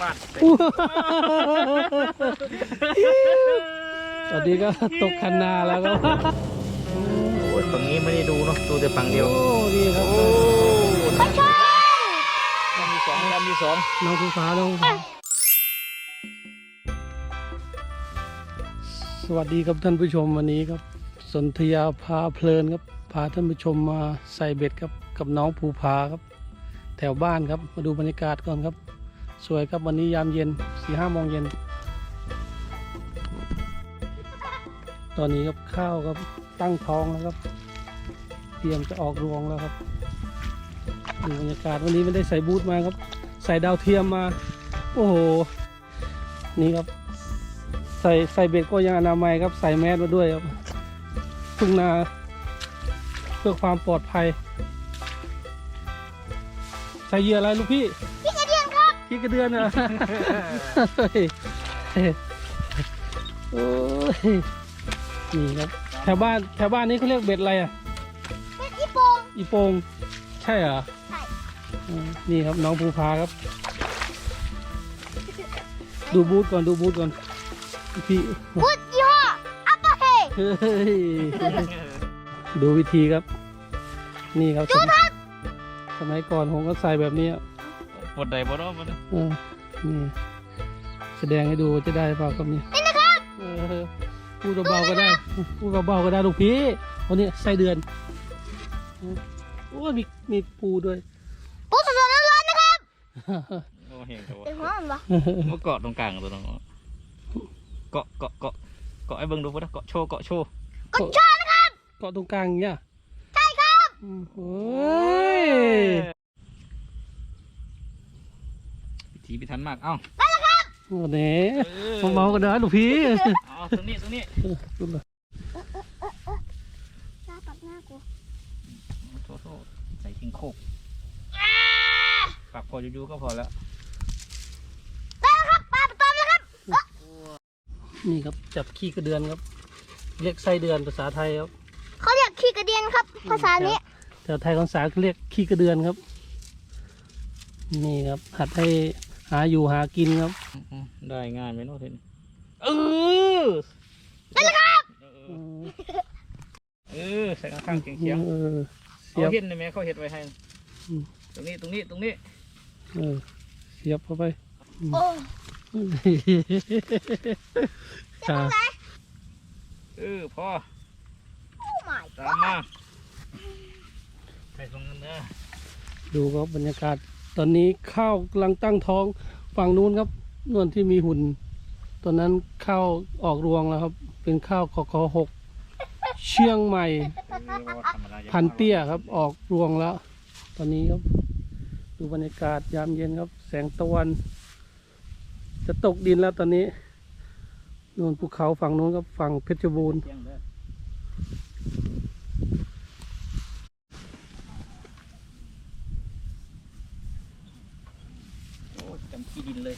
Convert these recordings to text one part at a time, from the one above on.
บ้านตอนนี้ก็ตกคันนาแล้วก็โอ้ยฝั่งนี้ไม่ได้ดูเนาะดูแต่ฝั่งเดียว โอ้นี่ครับ โอ้ดำที่สองดำที่สองน้องภูฟ้าน้องภูฟ้าสวัสดีครับท่านผู้ชมวันนี้ครับ สนธยาพาเพลินครับ พาท่านผู้ชมมาใส่เบ็ดครับกับน้องภูผาครับ แถวบ้านครับมาดูบรรยากาศก่อนครับ สวยครับวันนี้ยามเย็นสี่ห้าโมงเย็น ตอนนี้ครับข้าวครับตั้งท้องแล้วครับ เตรียมจะออกรวงแล้วครับดูบรรยากาศวันนี้ไม่ได้ใส่บูทมาครับ ใส่ดาวเทียมมา โอ้โห นี่ครับ ใส่ใส่เบ็ดก็ยังอนามัยครับ ใส่แมสมาด้วยครับทุ่งนาเพื่อความปลอดภัย ใส่เหยื่ออะไรลูกพี่ พี่กระเดือนครับพี่กระเดือนเหรอเฮ้ยโอ้ยนี่ครับแถวบ้านแถวบ้านนี้เขาเรียกเบ็ดอะไรอะ เป็นอีโปงอีโปงใช่เหรอใช่อืมนี่ครับน้องภูพาครับ ดูบูธก่อนดูบูธก่อนพี่พูดยี่ห้ออัปเปอร์เฮเฮ้ยดูวิธีครับ นี่ครับสมัยสมัยก่อนผมก็ใส่แบบนี้อะ ปวดใดบ่เนาะมันเออนี่แสดงให้ดูว่าจะได้เปล่าครับนี่นี่นะครับเออพูดเบาๆก็ได้พูดเบาๆก็ได้ลูกพี่วันนี้ไส้เดือนโอ้ยมีมีปูด้วยปูสดๆร้อนๆนะครับโอ้เห็นกับเป็นหัวมันปะว่าเกาะตรงกลางตัวน้องเกาะเกาะเกาะเกาะไอ้เบิ่งดูพุ่นนะเกาะโชว์เกาะโชว์กดชอบนะครับ เกาะตรงกลางอย่างเงี้ยใช่ครับอืมโอ้ย พิธีพิธันมากเอ้าโอ้เน่เบาๆกันนะลูกพี่เอาตรงนี้ตรงนี้ดูเลยหน้าปัดหน้ากูโทษโทษใส่ทิ้งโคกฝากพออยู่ๆก็พอแล้วได้แล้วครับปลาตอมแล้วครับนี่ครับจับขี้กระเดือนครับ เรียกไส้เดือนภาษาไทยครับเขาเรียกขี้กระเดียนครับ ภาษานี้แต่ไทยของสาเขาเรียกขี้กระเดือนครับ นี่ครับหัดให้ หาอยู่หากินครับอืมได้ง่ายไหมเนาะเทนเออเออเออใส่ข้างๆเขียงเออๆเสีเขายบเห็นได้ไหมเขาเห็นไว้ให้อืมตรงนี้ตรงนี้ตรงนี้ เออ เสียบเข้าไปโอ้จ้าเออพอโอ้ my ตามมาไปตรงนั้นเด้อดูครับบรรยากาศ ตอนนี้ข้าวกำลังตั้งท้องฝั่งนู้นครับนวลที่มีหุ่น ตอนนั้นข้าวออกรวงแล้วครับ เป็นข้าวขอขอหกเชียงใหม่เออว่าธรรมดาอย่าพันเตี้ยครับ ออกรวงแล้ว ตอนนี้ครับ ดูบรรยากาศยามเย็นครับ แสงตะวัน จะตกดินแล้วตอนนี้นู่นภูเขาฝั่งนู้นครับฝั่งเพชรบูรณ์ เที่ยงเด้อโอ้จำขี้ดินเลย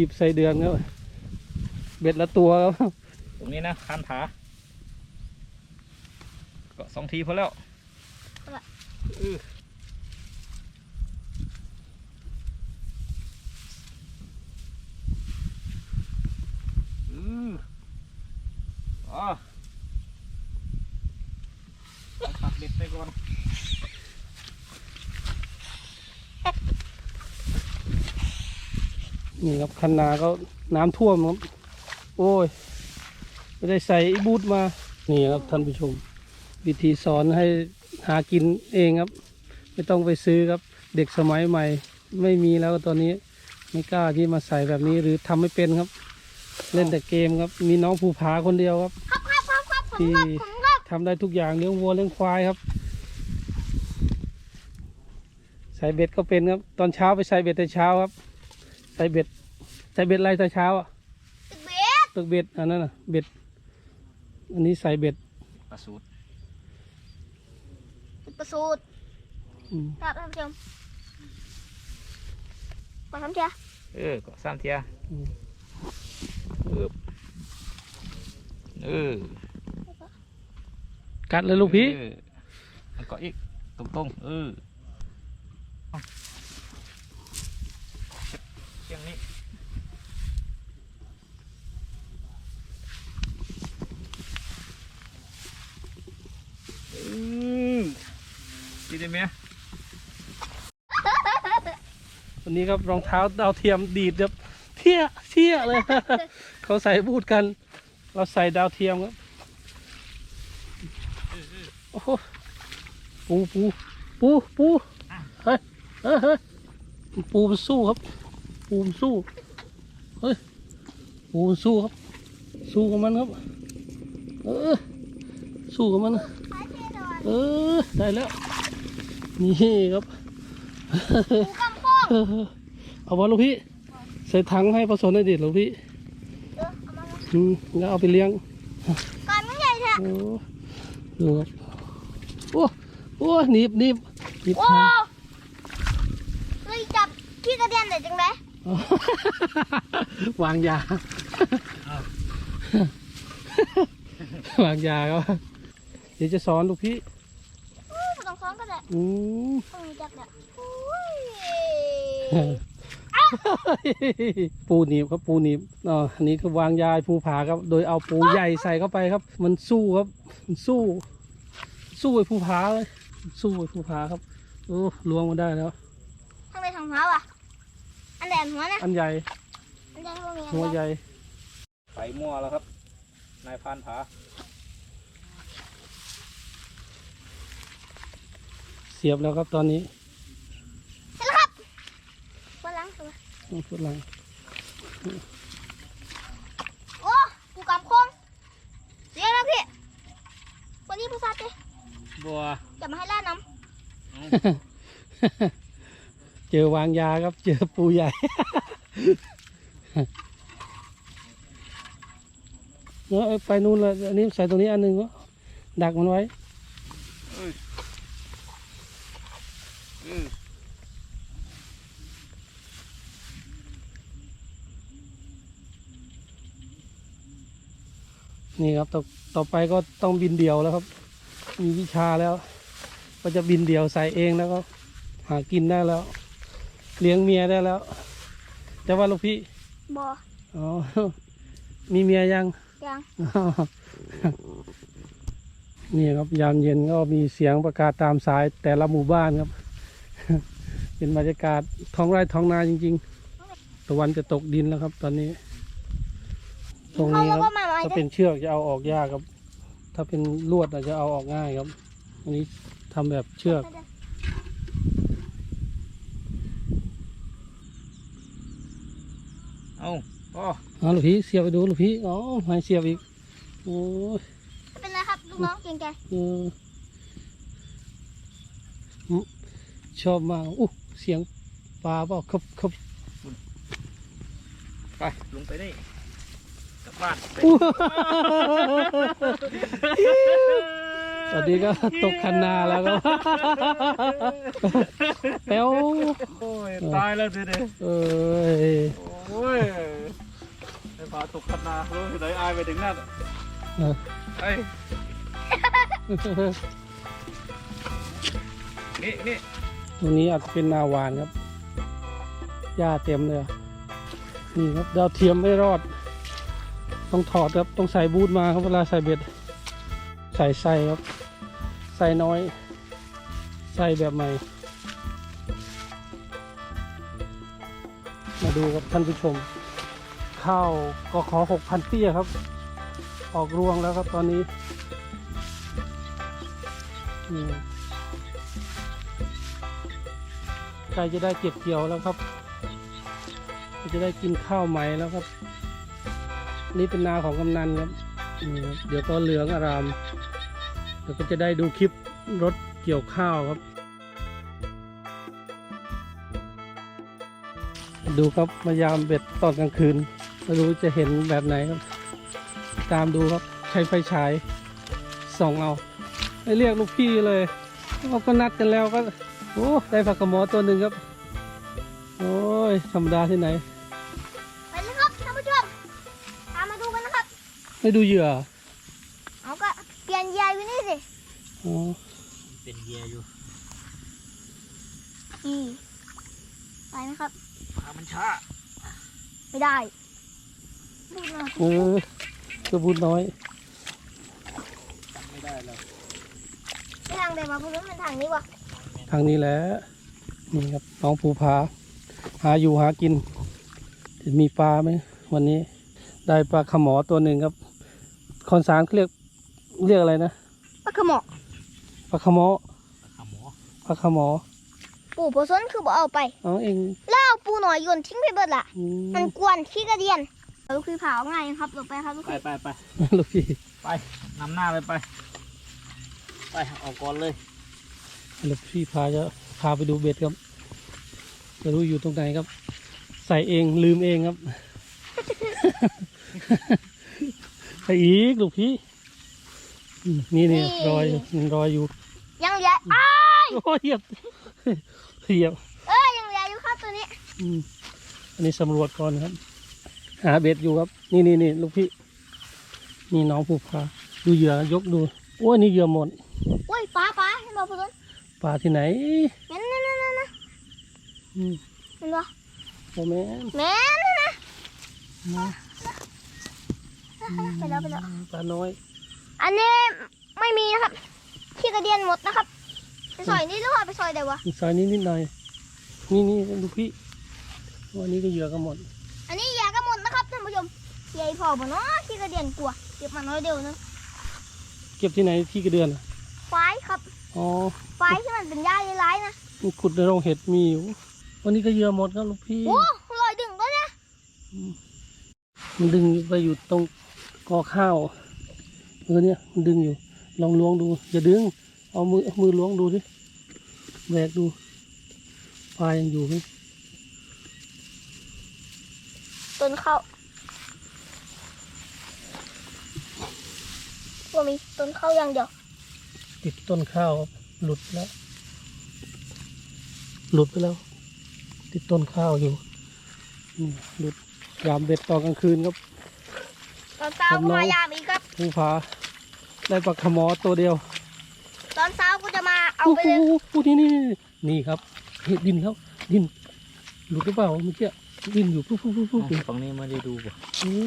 ขีบใส่เดือนครับเบ็ดละตัวครับตรงนี้นะคันผาก็สองทีพอแล้วอืออ๋อตัดเบ็ดไปก่อน นี่ครับคันนาก็น้ำท่วมครับโอ้ยไม่ได้ใส่อีบูทมา นี่ครับท่านผู้ชม วิธีสอนให้หากินเองครับ ไม่ต้องไปซื้อครับ เด็กสมัยใหม่ ไม่มีแล้วตอนนี้ ไม่กล้าที่มาใส่แบบนี้หรือทำไม่เป็นครับ เล่นแต่เกมครับ มีน้องภูผาคนเดียวครับที่ทำได้ทุกอย่างเลี้ยงวัวเลี้ยงควายครับ ใส่เบ็ดก็เป็นครับ ตอนเช้าไปใส่เบ็ดแต่เช้าครับ ใส่เบ็ดใส่เบ็ดอะไรแต่เช้าอะตึกเบ็ดตึกเบ็ดอันนั้นน่ะเบ็ดอันนี้ใส่เบ็ดปลาสูตรตึกประสูตรอืมครับท่านผู้ชมมาทำเชียเออเก็สามเทียอืมเออเออกัดเลยลูกพี่เออแล้วก็อีกตรงๆเออเอาเชียงนี้อือดีได้ไหม วันนี้ครับรองเท้าดาวเทียมดีดครับเที่ยเที่ยเลย เขาใส่บูทกัน เราใส่ดาวเทียมครับโอ้โหปูปูปูปูเฮ้ยเฮ้ยเฮ้ยปูมันสู้ครับ ปูมันสู้เฮ้ยปูมันสู้ครับ สู้กับมันครับ เออสู้กับมันเออได้แล้วนี่ครับ เออเอาวะลูกพี่ ใส่ถังให้ผสมให้ดิลูกพี่เออเอามาอืมแล้วเอาไปเลี้ยงก่อนมันใหญ่เถอะโอ้ดูครับโอ้โอ้หนีบหนีบหนีบโอ้ถังเลยจับขี้กระเดียนได้จังไดเอาวางยาวางยาครับเดี๋ยวจะสอนลูกพี่อู้บ่ต้องคล้องก็ได้อืมต้องมีจักแหละอุ้ย ปูหนีบครับปูหนีบอ๋ออันนี้ก็วางยาภูผาครับ โดยเอาปูใหญ่ใส่เข้าไปครับ มันสู้ครับมันสู้ สู้ไอ้ภูผาเลยสู้ไอ้ภูผาครับโอ้ล้วงมาได้แล้วทางใดทางหัววะอันแดนหัวนะอันใหญ่อันใดหัวมีอันหัวใดใหญ่ใส่มั่วแล้วครับ นายพรานผา เสียบแล้วครับตอนนี้ เสร็จแล้วครับบ นหลังตัวฟุตหลังโอ้ปูกำโค้งเสียแล้วพี่วันนี้ผู้ชายเต้บัวจะมาให้ล่าน้เจอวางยาครับ เจอปูใหญ่เนาะเอาไปนู่นเลยอันนี้ใส่ตรงนี้อันหนึ่งก็ดักมันไว้ เออ นี่ครับต่อต่อไปก็ต้องบินเดี่ยวแล้วครับ มีวิชาแล้ว ก็จะบินเดี่ยวใส่เองแล้วก็ หากินได้แล้ว เลี้ยงเมียได้แล้ว แต่ว่าลูกพี่ำบออ๋อมีเมียยังยังนี่ครับยามเย็นก็มีเสียงประกาศตามสายแต่ละหมู่บ้านครับ เป็นบรรยากาศท้องไร่ท้องนาจริง ๆ ตะวันจะตกดินแล้วครับ ตอนนี้ ตรงเขานี้แล้ควรับก็มาใหม่ ถ้าเป็นเชือกจะเอาออกยากครับ ถ้าเป็นลวดอาจจะเอาออกง่ายครับ อันนี้ทำแบบเชือก เอาก็เอาลูกพี่เสียบไปดูลูกพี่อ๋อไม่เสียบอีก โอ้ยไม่เป็นไรครับลูกน้องเก่งใจเอออืมชอบมากอู้เสียงปลาเปล่าครับครับไป ลงไปได้กลั บบ้านไปอู้ตอนนี้ก็ตกคันนาแล้วก็แป๊วโอ้ยตายแล้วทีเดียวเอ้ยโอ้ยไอ้ผาตกคันนารู้ที่ไหนอายไปถึงนั่นเออไอ้ยนี่นี่ตรงนี้อาจจะเป็นนาหวานครับหญ้าเต็มเลยอะนี่ครับดาวเทียมไม่รอด ต้องถอดครับ ต้องใส่บูทมาครับเวลาใส่เบ็ด ใส่ไส้ครับ ใส่น้อย ใส่แบบใหม่ มาดูครับท่านผู้ชม ข้าวก็ขอหกพันเตี้ยครับ ออกรวงแล้วครับตอนนี้นี่ใกล้จะได้เก็บเกี่ยวแล้วครับ จะได้กินข้าวใหม่แล้วครับ นี่เป็นนาของกำนันครับเดี๋ยวก็เหลืองอารามเดี๋ยวก็จะได้ดูคลิปรถเกี่ยวข้าวครับ ดูครับมายามเบ็ดตอนกลางคืนไม่รู้จะเห็นแบบไหนครับ ตามดูครับใช้ไฟฉายส่องเอาไม่เรียกลูกพี่เลยเราก็นัดกันแล้วก็โอ้ได้ผักกระหมอตัวหนึ่งครับ โอ้ยธรรมดาที่ไหน ไปเลยครับท่านผู้ชมตามมาดูกันนะครับไม่ดูเหยื่อนยายอยู่นี่สิอ๋อเป็นเหยียอยู่อีไปไหมครับปลามันช้าไม่ได้พูดมาเออตัวบุญน้อยไม่ได้แล้วไม่ทางใดมาพูดว่ามันทางนี้วะทางนี้แหละนี่ครับน้องภูผาหาอยู่หากินจะมีปลาไหมวันนี้ ได้ปลาขมอตัวหนึ่งครับ คอนสารเขาเรียกเรียกอะไรนะปลาขมอกปลาขมอขาหมอปลาขมอปู่โพสนคือบอกเอาไป เอาเองแล้วเอาปูหน่อยโยนทิ้งไปเบิดล่ะ อืมมันกวนขี้กระเดียนเอาลูกพี่เผาไงครับลงไปครับลูกไปพี่ไปไปลูกพี่ไปนำหน้าไปไป ไปออกก่อนเลยลูกพี่พาจะพาไปดูเบ็ดครับจะรู้อยู่ตรงไหนครับ ใส่เองลืมเองครับใส่ อีกลูกพี่อืมนี่นี่รอยอยู่รอยอยู่ ยังเหลืออ้าโอ้ยเหยียบเหยียบเอ้ยยังเหลืออยู่ครับตัวนี้อืมอันนี้สำรวจก่อนครับ หาเบ็ดอยู่ครับ นี่นี่นี่ลูกพี่ นี่น้องผู้พาดูเหยื่อยกดูโอ้ยนี่เหยื่อหมดโอ้ยปลาปลาเห็นบอกโพสนปลาที่ไหนนั่นนั่นนั่นนั่นนะอืมเห็นปะโอ้แม่นแม่นั่นนะนะ ไปแล้วไปแล้วปลาน้อย อันนี้ไม่มีนะครับขี้กระเดียนหมดนะครับไปซอยนี่หรือว่าไปซอยใดวะอีกซอยนี้นิดหน่อยนี่นี่ลูกพี่วันนี้ก็เหยื่อกันหมด อันนี้ยาก็หมดนะครับท่านผู้ชมยายพอบ่เนาะขี้กระเดียนกลัวเก็บมาน้อยเดียวนึงเก็บที่ไหนที่กระเดือนอะไฟครับอ๋อไฟที่มันเป็นหญ้าร้ายๆนะมันขุดในโรงเห็ดมีอยู่วันนี้ก็เหยื่อหมดครับลูกพี่โอ้ลอยดึงด้วยนะมันดึงไปอยู่ตรง กอข้าวเออเนี่ยมันดึงอยู่ ลองล้วงดู อย่าดึง เอามือมือล้วงดูดิแบกดูปลายังอยู่ไหมต้นข้าวว่ามีต้นข้าวอย่างเดียวติดต้นข้าวครับหลุดแล้ว หลุดไปแล้ว ติดต้นข้าวอยู่นี่หลุดยามเบ็ดตอนกลางคืนครับ ตอนเช้าก็มายามอีกครับ ภูผาได้ปลาขมอตัวเดียว ตอนเช้าก็จะมาเอาโอ้ไปโหเลยนี่นี่นี่นี่ครับเห็ดดินครับ ดินหลุดหรือเปล่าเมื่อกี้ดินอยู่ปุ๊บปุ๊บปุ๊บปุ๊บอยู่ฝั่งนี้ไม่ได้ดูป่ะเออ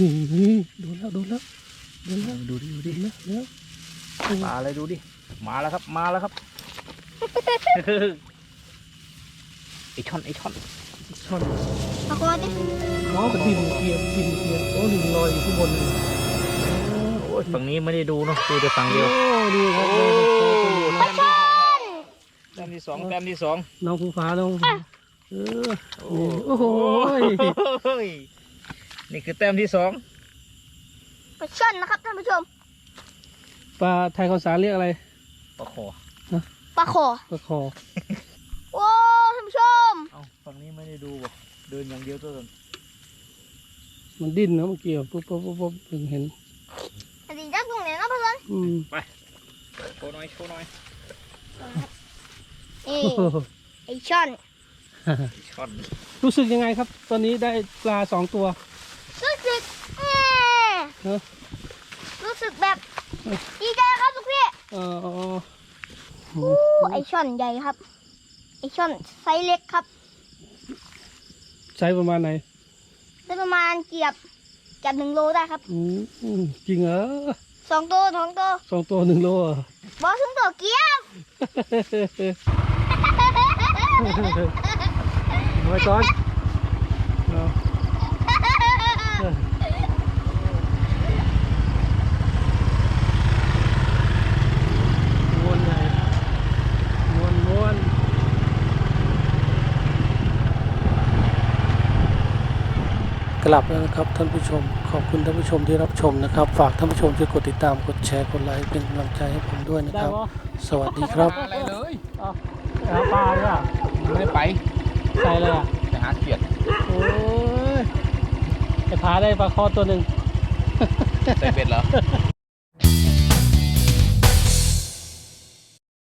นี่นี่โดนแล้วโดนแล้วโดนแล้วดูดิดูโดดินแล้วแล้วปลาอะไรดูดิมาแล้วครับ มาแล้วครับไอช่อนไอช่อนช่อน เอาคอดิน้องกับดินเทียมดินเทียมโอ้ดินลอยอยู่ข้างบนเลยโอ้ยฝั่งนี้ไม่ได้ดูเนาะดูแต่ฝั่งเดียว โอ้ดีครับโอ้ได้แต้มที่สองแต้มที่สองน้องภูฟ้าน้องภูฟ้าเออนี่โอ้โหโอ้ยนี่คือแต้มที่สองปลาช่อนนะครับท่านผู้ชมปลาไทยข้าวสารเรียกอะไรปลาคอปลาคอปลาคอโอ้ท่านผู้ชมเอ้าฝั่งนี้ไม่ได้ดูป่ะ เดินอย่างเดียวตัวเดินมันดิ้นนะเมื่อกี้อะปุ๊บปุ๊บปุ๊บปุ๊บถึงเห็นอันนี้จับตรงไหนเนาะเพื่อนอืมโชว์หน่อยโชว์หน่อยนี่โอ้โหไอช่อนช่อนรู้สึกยังไงครับ ตอนนี้ได้ปลาสองตัว รู้สึกแหม่เนอะ รู้สึกแบบดีใจครับทุกพี่เออเออเออโอ้ไอช่อนใหญ่ครับ ไอช่อนไซส์เล็กครับ ใช้ประมาณไหนได้ประมาณเกียบเกียบหนึ่งโลได้ครับอืมอืมจริงเหรอสองตัวสองตัวสองตัวหนึ่งโลเหรอ บอสถึงตัวเกียบเอาไว้ก่อนเอาเออม้วนใหญ่ม้วนม้วน กลับแล้วนะครับท่านผู้ชม ขอบคุณท่านผู้ชมที่รับชมนะครับ ฝากท่านผู้ชมช่วยกดติดตามกดแชร์กดไลค์เป็นกำลังใจให้ผมด้วยนะครับ สวัสดีครับอะไรเลยหาปลาเลยอะไม่ได้ไปใส่เลยอะไปหาเขียดโอ้ยไอ้พาได้ปลาคอตัวหนึ่งใส่เบ็ดเหรอ